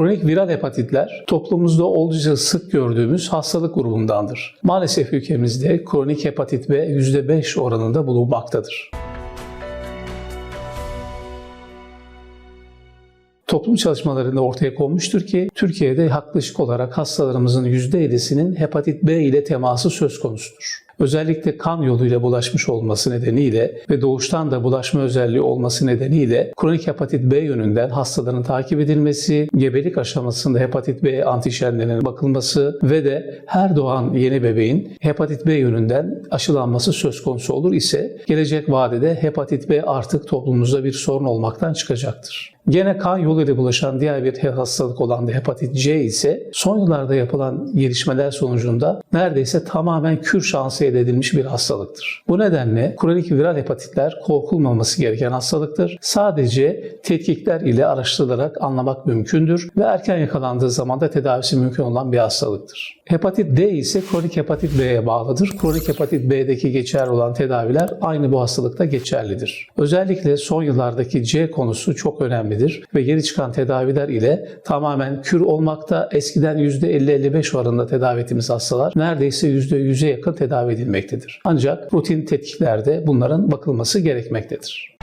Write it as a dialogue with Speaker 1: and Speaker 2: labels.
Speaker 1: Kronik viral hepatitler toplumumuzda oldukça sık gördüğümüz hastalık grubundandır. Maalesef ülkemizde kronik hepatit B %5 oranında bulunmaktadır. Toplum çalışmalarında ortaya konmuştur ki Türkiye'de yaklaşık olarak hastalarımızın %7'sinin hepatit B ile teması söz konusudur. Özellikle kan yoluyla bulaşmış olması nedeniyle ve doğuştan da bulaşma özelliği olması nedeniyle kronik hepatit B yönünden hastaların takip edilmesi, gebelik aşamasında hepatit B antijenlerine bakılması ve de her doğan yeni bebeğin hepatit B yönünden aşılanması söz konusu olur ise gelecek vadede hepatit B artık toplumumuzda bir sorun olmaktan çıkacaktır. Gene kan yoluyla bulaşan diğer bir hastalık olan da hepatit C ise son yıllarda yapılan gelişmeler sonucunda neredeyse tamamen kür şansı elde edilmiş bir hastalıktır. Bu nedenle kronik viral hepatitler korkulmaması gereken hastalıktır. Sadece tetkikler ile araştırılarak anlamak mümkündür ve erken yakalandığı zaman da tedavisi mümkün olan bir hastalıktır. Hepatit D ise kronik hepatit B'ye bağlıdır. Kronik hepatit B'deki geçerli olan tedaviler aynı bu hastalıkta geçerlidir. Özellikle son yıllardaki C konusu çok önemlidir ve yeni çıkan tedaviler ile tamamen kür olmakta. Eskiden %50-55 oranında tedavi ettiğimiz hastalar neredeyse %100'e yakın tedavi edilmektedir. Ancak rutin tetkiklerde bunların bakılması gerekmektedir.